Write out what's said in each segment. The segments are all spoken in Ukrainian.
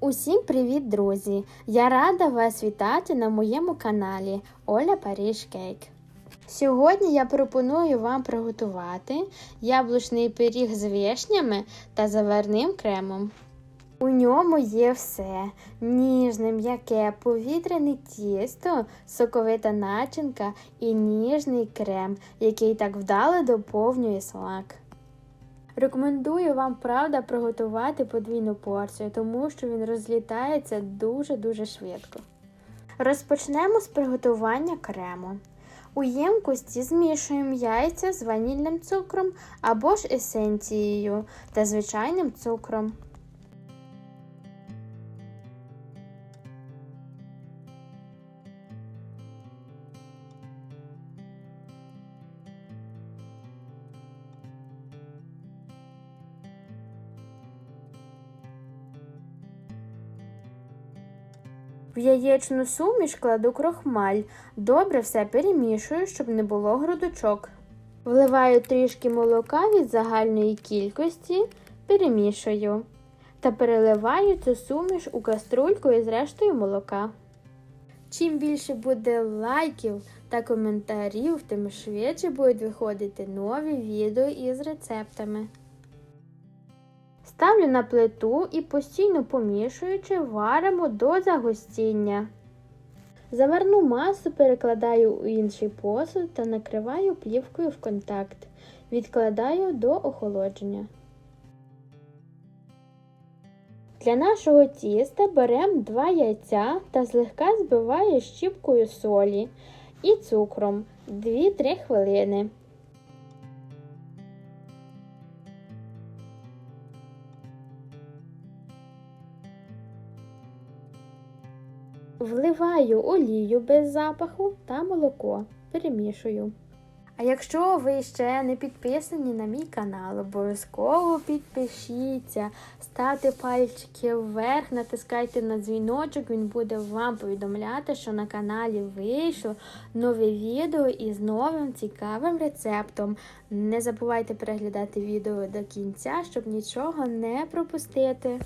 Усім привіт, друзі! Я рада вас вітати на моєму каналі Оля Паріж Кейк. Сьогодні я пропоную вам приготувати яблучний пиріг з вишнями та заварним кремом. У ньому є все: ніжне, м'яке, повітряне тісто, соковита начинка і ніжний крем, який так вдало доповнює смак. Рекомендую вам, правда, приготувати подвійну порцію, тому що він розлітається дуже-дуже швидко. Розпочнемо з приготування крему. У ємкості змішуємо яйця з ванільним цукром або ж есенцією та звичайним цукром. В яєчну суміш кладу крохмаль. Добре все перемішую, щоб не було грудочок. Вливаю трішки молока від загальної кількості, перемішую та переливаю цю суміш у каструльку із рештою молока. Чим більше буде лайків та коментарів, тим швидше будуть виходити нові відео із рецептами. Ставлю на плиту і постійно помішуючи, варимо до загустіння. Заварну масу перекладаю у інший посуд та накриваю плівкою в контакт. Відкладаю до охолодження. Для нашого тіста беремо 2 яйця та злегка збиваю щіпкою солі і цукром 2-3 хвилини. Вливаю олію без запаху та молоко. Перемішую. А якщо ви ще не підписані на мій канал, обов'язково підпишіться, ставте пальчики вверх, натискайте на дзвіночок, він буде вам повідомляти, що на каналі вийшло нове відео із новим цікавим рецептом. Не забувайте переглядати відео до кінця, щоб нічого не пропустити.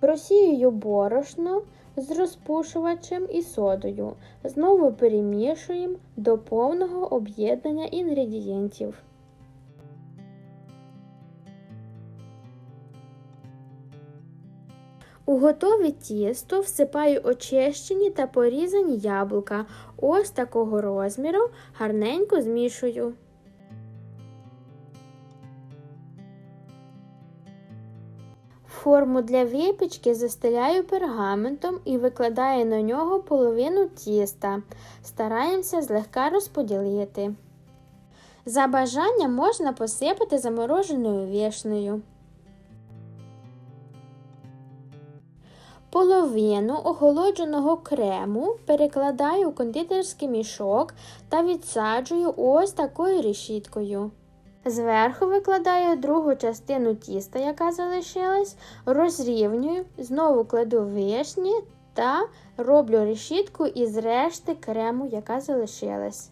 Просіюю борошно з розпушувачем і содою. Знову перемішуємо до повного об'єднання інгредієнтів. У готове тісто всипаю очищені та порізані яблука. Ось такого розміру гарненько змішую. Форму для випічки застеляю пергаментом і викладаю на нього половину тіста. Стараємося злегка розподілити. За бажанням можна посипати замороженою вишнею. Половину охолодженого крему перекладаю у кондитерський мішок та відсаджую ось такою решіткою. Зверху викладаю другу частину тіста, яка залишилась, розрівнюю, знову кладу вишні та роблю решітку із решти крему, яка залишилась.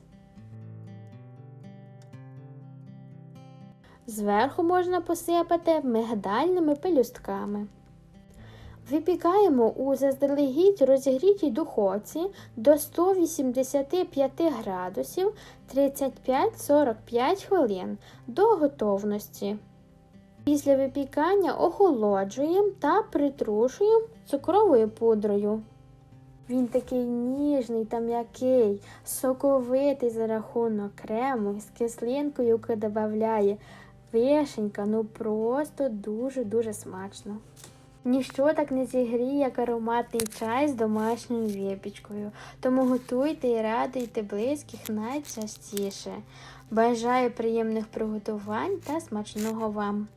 Зверху можна посипати мигдальними пелюстками. Випікаємо у заздалегідь розігрітій духовці до 185 градусів 35-45 хвилин до готовності. Після випікання охолоджуємо та притрушуємо цукровою пудрою. Він такий ніжний та м'який, соковитий за рахунок крему з кислинкою, яку додає вишенька, ну просто дуже-дуже смачно. Ніщо так не зігріє, як ароматний чай з домашньою випічкою, тому готуйте і радуйте близьких найчастіше. Бажаю приємних приготувань та смачного вам!